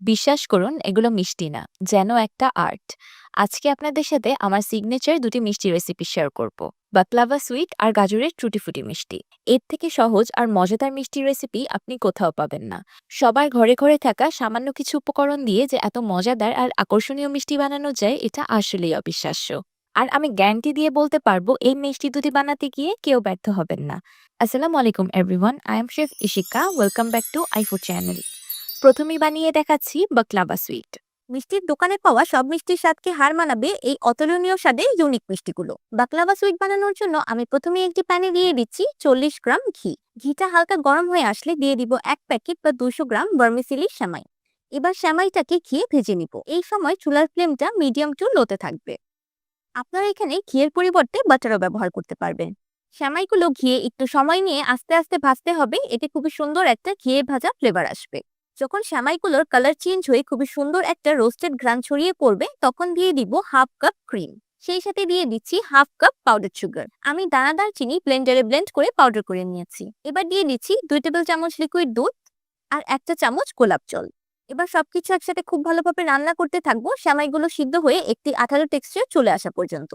বিশ্বাস করুন এগুলো মিষ্টি না, যেন একটা আর্ট। আজকে আপনাদের সাথে আমার সিগনেচার দুটি মিষ্টি রেসিপি শেয়ার করব। বাকলাভা সুইট আর গাজরের টুটি-ফুটি মিষ্টি। এর থেকে সহজ আর মজাদার মিষ্টি রেসিপি আপনি কোথাও পাবেন না। সবার ঘরে ঘরে থাকা সামান্য কিছু উপকরণ দিয়ে যে এত মজাদার আর আকর্ষণীয় মিষ্টি বানানো যায় এটা আসলেই অবিশ্বাস্য। আর আমি গ্যারান্টি দিয়ে বলতে পারব এই মিষ্টি দুটি বানাতে গিয়ে কেউ ব্যর্থ হবেন না। আসসালামু আলাইকুম everyone I am chef Ishika welcome back to আইফো channel প্রথমেই বানিয়ে দেখাচ্ছি বাকলাভা সুইট মিষ্টির দোকানে পাওয়া সব মিষ্টির স্বাদকে হার মানাবে এই অতুলনীয় স্বাদে ইউনিক মিষ্টিগুলো। বাকলাবা সুইট বানানোর জন্য আমি প্রথমে একটি প্যানে দিয়ে দিচ্ছি চল্লিশ গ্রাম ঘি। ঘিটা হালকা গরম হয়ে আসলে দিয়ে দিব এক প্যাকেট বা দুশো গ্রাম বার্মিসিলি সেমাই। এবার সেমাইটাকে ঘিয়ে ভেজে নিব। এই সময় চুলার ফ্লেমটা মিডিয়াম টু লোতে থাকবে। আপনারা এখানে ঘিয়ের পরিবর্তে বাটারও ব্যবহার করতে পারবেন। সেমাইগুলো ঘিয়ে একটু সময় নিয়ে আস্তে আস্তে ভাজতে হবে। এতে খুবই সুন্দর একটা ঘিয়ে ভাজা ফ্লেভার আসবে। যখন সেমাইগুলোর কালার চেঞ্জ হয়ে খুবই সুন্দর একটা রোস্টেড ঘ্রাণ ছড়িয়ে পড়বে, তখন দিয়ে দিব হাফ কাপ ক্রিম। সেই সাথে দিয়ে দিচ্ছি হাফ কাপ পাউডার সুগার। আমি দানাদার চিনি ব্লেন্ডারে ব্লেন্ড করে পাউডার করে নিয়েছি। এবার দিয়ে দিচ্ছি দুই টেবিল চামচ লিকুইড দুধ আর একটা চামচ গোলাপ জল। এবার সবকিছু একসাথে খুব ভালোভাবে রান্না করতে থাকব, সেমাইগুলো সিদ্ধ হয়ে একটি আঠালো টেক্সচার চলে আসা পর্যন্ত।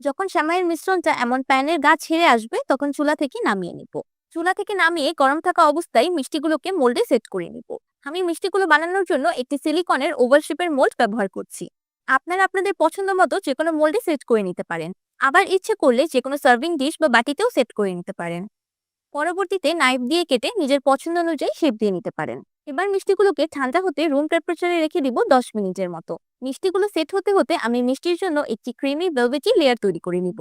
যখন সেমাইয়ের মিশ্রণটা এমন প্যানের গা ছেড়ে আসবে, তখন চুলা থেকে নামিয়ে নিব। চুলা থেকে নামিয়ে গরম থাকা অবস্থায় মিষ্টিগুলোকে মোল্ডে সেট করে নিব। আমি মিষ্টিগুলো বানানোর জন্য একটি সিলিকনের ওভাল শেপের মোল্ড ব্যবহার করছি। আপনারা আপনাদের পছন্দ মতো যে কোনো মোল্ডে সেট করে নিতে পারেন। আবার ইচ্ছে করলে যে কোনো সার্ভিং ডিশ বা বাটিতেও সেট করে নিতে পারেন। পরবর্তীতে নাইফ দিয়ে কেটে নিজের পছন্দ অনুযায়ী শেপ দিয়ে নিতে পারেন। এবার মিষ্টিগুলোকে ঠান্ডা হতে রুম টেম্পারেচারে রেখে দিব দশ মিনিটের মতো। মিষ্টিগুলো সেট হতে হতে আমি মিষ্টির জন্য একটি ক্রিমি ভেলভেটি লেয়ার তৈরি করে নিব।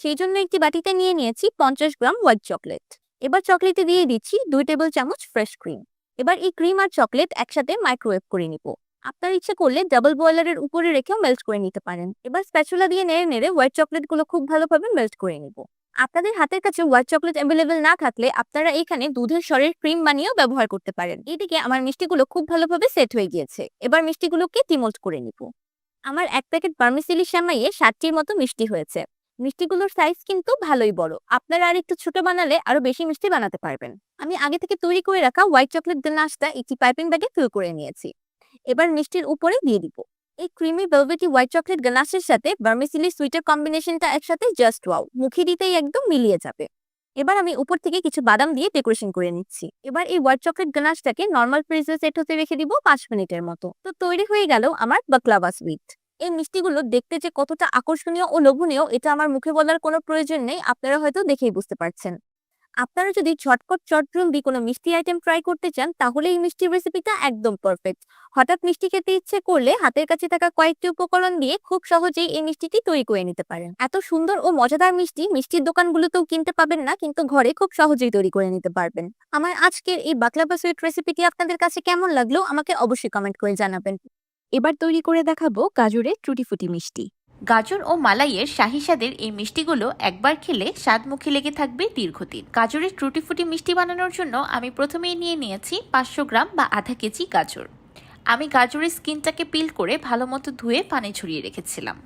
সেই জন্য একটি বাটিতে নিয়ে নিয়েছি পঞ্চাশ গ্রাম হোয়াইট চকলেট এবার চকলেটে দিয়ে দিচ্ছি দুই টেবিল চামচ ফ্রেশ ক্রিম এবার এই ক্রিম আর চকলেট একসাথে মাইক্রোওয়েভ করে নিব। আপনার ইচ্ছে করলে ডাবল বয়লারের উপরে রেখেও মেল্ট করে নিতে পারেন। এবার স্প্যাচুলা দিয়ে নেড়ে নেড়ে হোয়াইট চকলেটগুলো খুব ভালোভাবে মেল্ট করে নিব। আপনাদের হাতের কাছে হোয়াইট চকলেট অ্যাভেলেবেল না থাকলে আপনারা এখানে দুধের স্বরের ক্রিম বানিয়েও ব্যবহার করতে পারেন। এদিকে আমার মিষ্টিগুলো খুব ভালোভাবে সেট হয়ে গিয়েছে। এবার মিষ্টিগুলোকে ডিমোল্ট করে নিব। আমার এক প্যাকেট বার্মিসিলি শ্যামাইয়ে ষাটটির মতো মিষ্টি হয়েছে। মিষ্টিগুলোর সাইজ কিন্তু ভালোই বড়। আপনারা আর একটু ছোট বানালে আরও বেশি মিষ্টি বানাতে পারবেন। আমি আগে থেকে তৈরি করে রাখা হোয়াইট চকলেট নাশটা একটি পাইপিং ব্যাগে ফিল করে নিয়েছি। এবার মিষ্টির উপরে দিয়ে দিব। এই ক্রিমি ভেলভেটি হোয়াইট চকলেট গ্লাসের সাথে বার্মিসিলি সুইটের কম্বিনেশনটা একসাথে জাস্ট ওয়াও মুখে দিতেই একদম মিলিয়ে যাবে। এবার আমি উপর থেকে কিছু বাদাম দিয়ে ডেকোরেশন করে নিচ্ছি। এবার এই হোয়াইট চকলেট গ্লাসটাকে নর্মাল ফ্রিজে সেট হতে রেখে দিব পাঁচ মিনিটের মতো। তো তৈরি হয়ে গেল আমার বাকলাভা সুইট এই মিষ্টিগুলো দেখতে যে কতটা আকর্ষণীয় ও লোভনীয়, এটা আমার মুখে বলার কোনো প্রয়োজন নেই। আপনারা হয়তো দেখেই বুঝতে পারছেন। আপনারা যদি ঝটপট চটজলদি কোনো মিষ্টি আইটেম ট্রাই করতে চান, তাহলে এই মিষ্টির রেসিপিটা একদম পারফেক্ট হঠাৎ মিষ্টি খেতে ইচ্ছে করলে হাতের কাছে থাকা কয়েকটি উপকরণ দিয়ে খুব সহজেই এই মিষ্টিটি তৈরি করে নিতে পারেন। এত সুন্দর ও মজাদার মিষ্টি মিষ্টির দোকানগুলোতেও কিনতে পাবেন না, কিন্তু ঘরে খুব সহজেই তৈরি করে নিতে পারবেন। আমার আজকের এই বাকলাভা সুইট রেসিপিটি আপনাদের কাছে কেমন লাগল, আমাকে অবশ্যই কমেন্ট করে জানাবেন। এবার তৈরি করে দেখাবো গাজরের টুটি-ফুটি মিষ্টি। গাজর ও মালাইয়ের শাহি স্বাদের এই মিষ্টিগুলো একবার খেলে স্বাদ মুখে লেগে থাকবে দীর্ঘদিন। গাজরের টুটিফুটি মিষ্টি বানানোর জন্য আমি প্রথমেই নিয়ে নিয়েছি পাঁচশো গ্রাম বা আধা কেজি গাজর। আমি গাজরের স্কিনটাকে পিল করে ভালো মতো ধুয়ে পানি ছড়িয়ে রেখেছিলাম।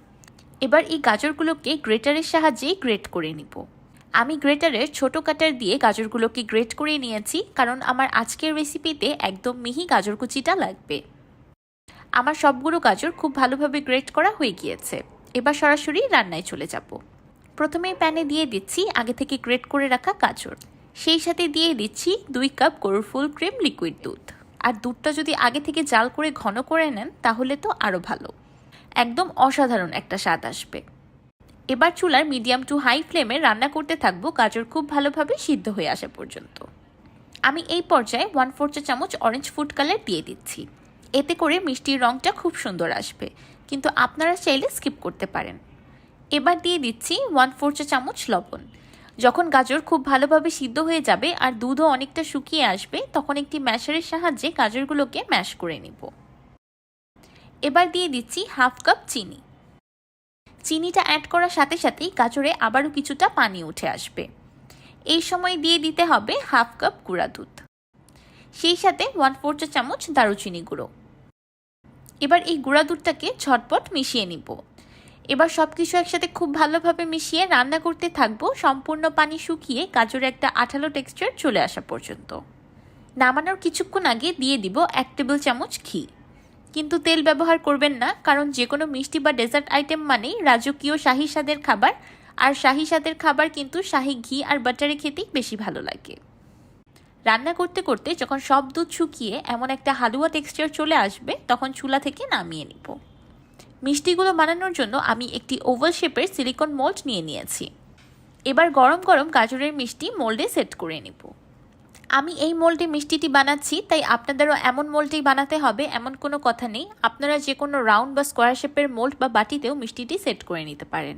এবার এই গাজরগুলোকে গ্রেটারের সাহায্যে গ্রেট করে নিব। আমি গ্রেটারের ছোট কাটার দিয়ে গাজরগুলোকে গ্রেট করে নিয়েছি, কারণ আমার আজকের রেসিপিতে একদম মিহি গাজর কুচিটা লাগবে। আমার সবগুলো গাজর খুব ভালোভাবে গ্রেট করা হয়ে গিয়েছে। এবার সরাসরি রান্নায় চলে যাব। প্রথমে প্যানে দিয়ে দিচ্ছি আগে থেকে গ্রেট করে রাখা গাজর। সেই সাথে দিয়ে দিচ্ছি দুই কাপ গরুর ফুল ক্রিম লিকুইড দুধ। আর দুধটা যদি আগে থেকে জাল করে ঘন করে নেন, তাহলে তো আরও ভালো। একদম অসাধারণ একটা স্বাদ আসবে। এবার চুলার মিডিয়াম টু হাই ফ্লেমে রান্না করতে থাকব গাজর খুব ভালোভাবে সিদ্ধ হয়ে আসা পর্যন্ত। আমি এই পর্যায়ে ওয়ান ফোর চা চামচ অরেঞ্জ ফুড কালার দিয়ে দিচ্ছি। এতে করে মিষ্টির রঙটা খুব সুন্দর আসবে। কিন্তু আপনারা চাইলে স্কিপ করতে পারেন। এবার দিয়ে দিচ্ছি ওয়ান ফোর চা চামচ লবণ। যখন গাজর খুব ভালোভাবে সিদ্ধ হয়ে যাবে আর দুধও অনেকটা শুকিয়ে আসবে, তখন একটি ম্যাশারের সাহায্যে গাজরগুলোকে ম্যাশ করে নিব। এবার দিয়ে দিচ্ছি হাফ কাপ চিনি। চিনিটা অ্যাড করার সাথে সাথেই গাজরে আবারও কিছুটা পানি উঠে আসবে। এই সময় দিয়ে দিতে হবে হাফ কাপ গুঁড়া দুধ। সেই সাথে ওয়ান ফোর চা চামচ দারুচিনি গুঁড়ো। এবার এই গুঁড়া দুধটাকে ঝটপট মিশিয়ে নিব। এবার সব কিছু একসাথে খুব ভালোভাবে মিশিয়ে রান্না করতে থাকব। সম্পূর্ণ পানি শুকিয়ে গাজরের একটা আঠালো টেক্সচার চলে আসা পর্যন্ত। নামানোর কিছুক্ষণ আগে দিয়ে দিব এক টেবিল চামচ ঘি। কিন্তু তেল ব্যবহার করবেন না, কারণ যে কোনো মিষ্টি বা ডেজার্ট আইটেম মানেই রাজকীয় শাহী স্বাদের খাবার। আর শাহী স্বাদের খাবার কিন্তু শাহী ঘি আর বাটারে খেতেই বেশি ভালো লাগে। রান্না করতে করতে যখন সব দুধ শুকিয়ে এমন একটা হালুয়া টেক্সচার চলে আসবে, তখন চুলা থেকে নামিয়ে নিব। মিষ্টিগুলো বানানোর জন্য আমি একটি ওভাল শেপের সিলিকন মোল্ড নিয়ে নিয়েছি। এবার গরম গরম গাজরের মিষ্টি মোল্ডে সেট করে নিব। আমি এই মোল্ডে মিষ্টিটি বানাচ্ছি, তাই আপনাদেরও এমন মোল্ডেই বানাতে হবে, এমন কোনো কথা নেই। আপনারা যে কোনো রাউন্ড বা স্কোয়ার শেপের মোল্ড বা বাটিতেও মিষ্টিটি সেট করে নিতে পারেন।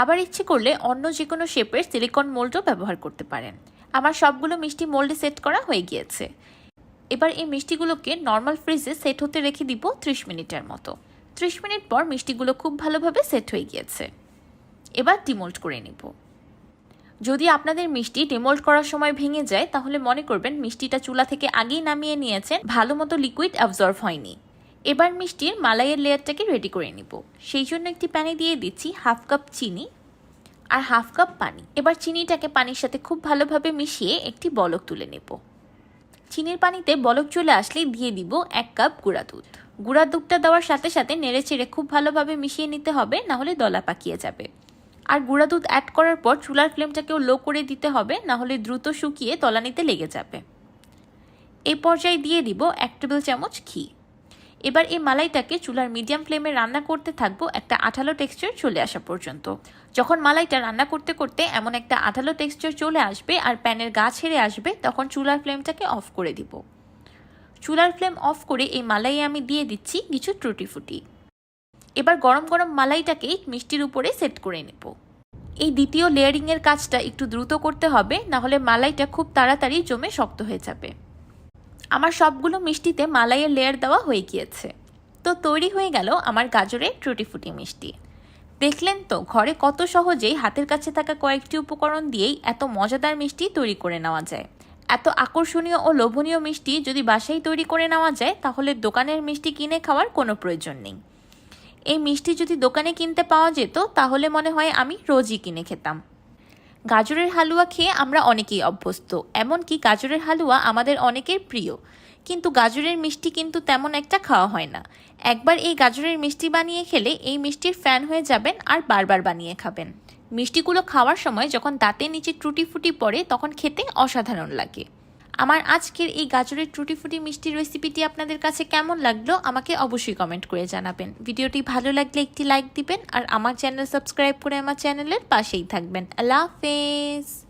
আবার ইচ্ছে করলে অন্য যে কোনো শেপের সিলিকন মোল্ডও ব্যবহার করতে পারেন। আমার সবগুলো মিষ্টি মোল্ডে সেট করা হয়ে গিয়েছে। এবার এই মিষ্টিগুলোকে নর্মাল ফ্রিজে সেট হতে রেখে দিব ত্রিশ মিনিটের মতো। ত্রিশ মিনিট পর মিষ্টিগুলো খুব ভালোভাবে সেট হয়ে গিয়েছে। এবার ডিমোল্ড করে নিব। যদি আপনাদের মিষ্টি ডিমোল্ড করার সময় ভেঙে যায়, তাহলে মনে করবেন মিষ্টিটা চুলা থেকে আগেই নামিয়ে নিয়েছেন ভালো মতো লিকুইড অ্যাবজর্ভ হয়নি। এবার মিষ্টির মালাইয়ের লেয়ারটাকে রেডি করে নিব। সেই জন্য একটি প্যানে দিয়ে দিচ্ছি হাফ কাপ চিনি। আর হাফ কাপ পানি। এবার চিনিটাকে পানির সাথে খুব ভালোভাবে মিশিয়ে একটি বলক তুলে নেব। চিনির পানিতে বলক চলে আসলে দিয়ে দিব এক কাপ গুঁড়া দুধ। গুঁড়া দুধটা দেওয়ার সাথে সাথে নেড়ে চেড়ে খুব ভালোভাবে মিশিয়ে নিতে হবে, না হলে দলা পাকিয়ে যাবে। আর গুঁড়া দুধ অ্যাড করার পর চুলার ফ্লেমটাকেও লো করে দিতে হবে, না হলে দ্রুত শুকিয়ে তলানিতে লেগে যাবে। এই পর্যায়ে দিয়ে দিব এক টেবিল চামচ ঘি। এবার এই মালাইটাকে চুলার মিডিয়াম ফ্লেমে রান্না করতে থাকব একটা আঠালো টেক্সচার চলে আসা পর্যন্ত। যখন মালাইটা রান্না করতে করতে এমন একটা আঠালো টেক্সচার চলে আসবে আর প্যানের গা ছেড়ে আসবে, তখন চুলার ফ্লেমটাকে অফ করে দিব। চুলার ফ্লেম অফ করে এই মালাই আমি দিয়ে দিচ্ছি কিছু ত্রুটি ফুটি। এবার গরম গরম মালাইটাকে মিষ্টির উপরে সেট করে নেব। এই দ্বিতীয় লেয়ারিংয়ের কাজটা একটু দ্রুত করতে হবে না হলে মালাইটা খুব তাড়াতাড়ি জমে শক্ত হয়ে যাবে। আমার সবগুলো মিষ্টিতে মালাইয়ের লেয়ার দেওয়া হয়ে গিয়েছে। তো তৈরি হয়ে গেল আমার গাজরের টুটি ফুটি মিষ্টি। দেখলেন তো, ঘরে কত সহজেই হাতের কাছে থাকা কয়েকটি উপকরণ দিয়েই এত মজাদার মিষ্টি তৈরি করে নেওয়া যায়। এত আকর্ষণীয় ও লোভনীয় মিষ্টি যদি বাসায় তৈরি করে নেওয়া যায়, তাহলে দোকানের মিষ্টি কিনে খাওয়ার কোনো প্রয়োজন নেই। এই মিষ্টি যদি দোকানে কিনতে পাওয়া যেত, তাহলে মনে হয় আমি রোজই কিনে খেতাম। গাজরের হালুয়া খেয়ে আমরা অনেকেই অভ্যস্ত। এমনকি গাজরের হালুয়া আমাদের অনেকের প্রিয়। কিন্তু গাজরের মিষ্টি কিন্তু তেমন একটা খাওয়া হয় না। একবার এই গাজরের মিষ্টি বানিয়ে খেলে এই মিষ্টির ফ্যান হয়ে যাবেন আর বারবার বানিয়ে খাবেন। মিষ্টিগুলো খাওয়ার সময় যখন দাঁতের নিচে টুটি ফুটি পড়ে তখন খেতে অসাধারণ লাগে। আমার আজকের এই গাজরের টুটিফুটি মিষ্টির রেসিপিটি আপনাদের কাছে কেমন লাগল, আমাকে অবশ্যই কমেন্ট করে জানাবেন। ভিডিওটি ভালো লাগলে একটি লাইক দিবেন, আর আমার চ্যানেল সাবস্ক্রাইব করে আমার চ্যানেলের পাশেই থাকবেন। আল্লাহ হাফেজ!